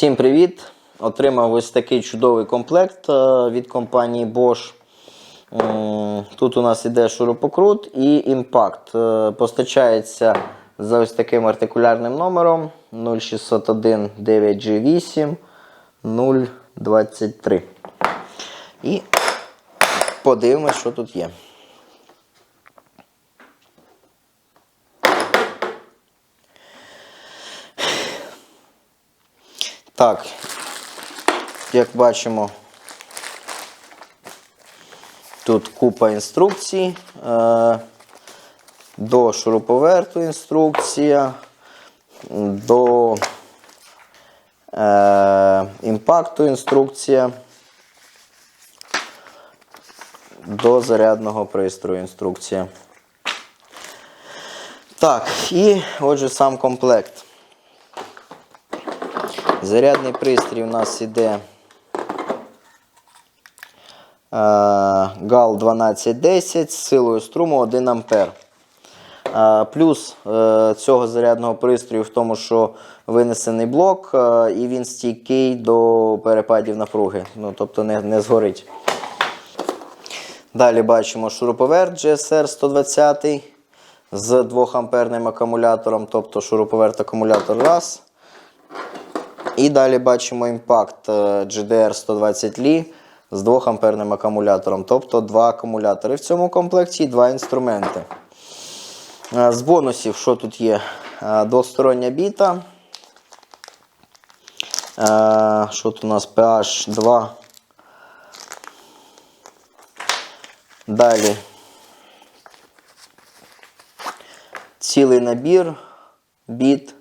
Всім привіт! Отримав ось такий чудовий комплект е, від компанії Bosch. Тут у нас іде шурупокрут і імпакт. Е, Постачається за ось таким артикулярним номером 0601 9G8 023. І подивимось, що тут є. Так, як бачимо, тут купа інструкцій. Е, до шуруповерту інструкція, до е, імпакту інструкція, до зарядного пристрою інструкція. Так, і отже сам комплект. Зарядний пристрій у нас іде е, GAL 1210 з силою струму 1 А. Е, Плюс е, цього зарядного пристрою в тому, що винесений блок, і він стійкий до перепадів напруги, ну, тобто не, не згорить. Далі бачимо шуруповерт GSR 120 з 2 амперним акумулятором, тобто шуруповерт акумулятор раз. І далі бачимо імпакт е, GDR 120 Li з 2 амперним акумулятором, тобто два акумулятори в цьому комплекті і два інструменти. Е, З бонусів, що тут є? Е, Двостороння біта. Що тут у нас PH 2. Далі. Цілий набір біт.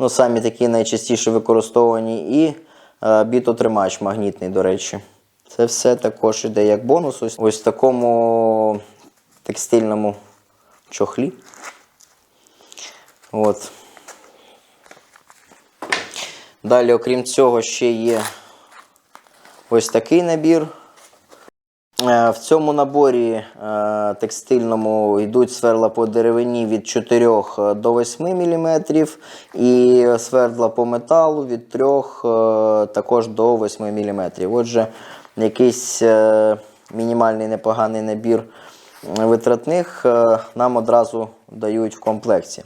Ну, самі такі найчастіше використовані, і е, бітотримач магнітний, до речі. Це все також іде як бонус. Ось, ось в такому текстильному чохлі. От. Далі, окрім цього, ще є ось такий набір. Е, В цьому наборі е, текстильному йдуть сверла по деревині від 4 до 8 мм і свердла по металу від 3 е, також до 8 мм. Отже, якийсь е, мінімальний непоганий набір витратних е, нам одразу дають в комплекті.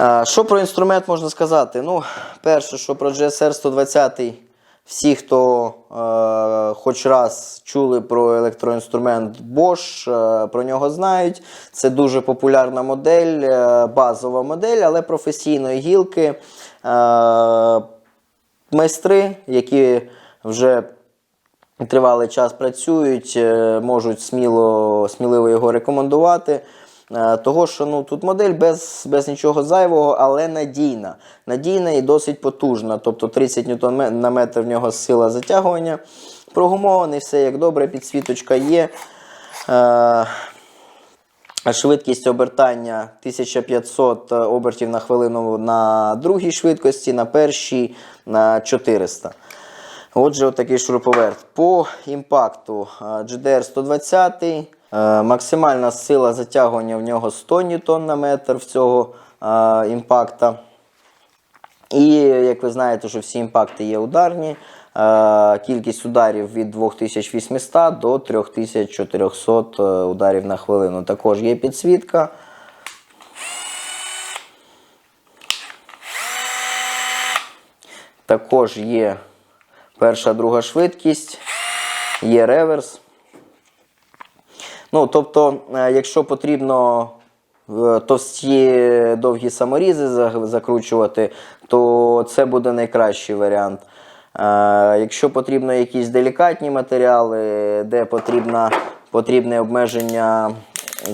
Е, Що про інструмент можна сказати? Ну, перше, що про GSR 120 всі, хто е, хоч раз чули про електроінструмент Bosch, е, про нього знають. Це дуже популярна модель, е, базова модель, але професійної гілки. Е, майстри, які вже тривалий час працюють, е, можуть сміло, сміливо його рекомендувати. Е, Того, що ну, тут модель без, без нічого зайвого, але надійна. Надійна і досить потужна. Тобто 30 ньютон на метр в нього сила затягування. Прогумований, все як добре, підсвіточка є. Е, Швидкість обертання 1500 обертів на хвилину на другій швидкості, на першій на 400. Отже, отакий шуруповерт. По імпакту е, GDR 120, е, максимальна сила затягування в нього 100 ньютон на метр в цього е, імпакта. І як ви знаєте, що всі імпакти є ударні. Е, Кількість ударів від 2800 до 3400 е, ударів на хвилину. Також є підсвітка. Також є перша, друга швидкість, є реверс. Ну, тобто, е, якщо потрібно е, товсті довгі саморізи закручувати, то це буде найкращий варіант. Е, Якщо потрібно якісь делікатні матеріали, де потрібна, потрібне обмеження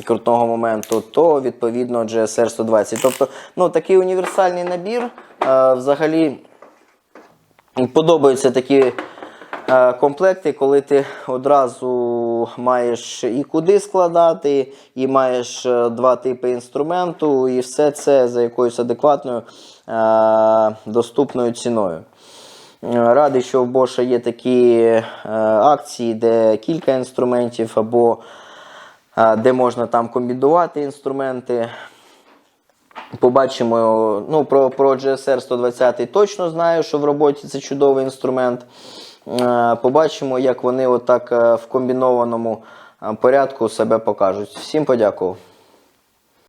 крутного моменту, то відповідно GSR 120. Тобто, ну, такий універсальний набір взагалі Подобаються такі комплекти, коли ти одразу маєш і куди складати, і маєш е, два типи інструменту, і все це за якоюсь адекватною е, доступною ціною. Е, Радий, що в Боша є такі акції, де кілька інструментів, або де можна там комбінувати інструменти. Побачимо, ну, про, про GSR 120 точно знаю, що в роботі це чудовий інструмент. Е, Побачимо, як вони отак е, в комбінованому е, порядку себе покажуть. Всім подякував.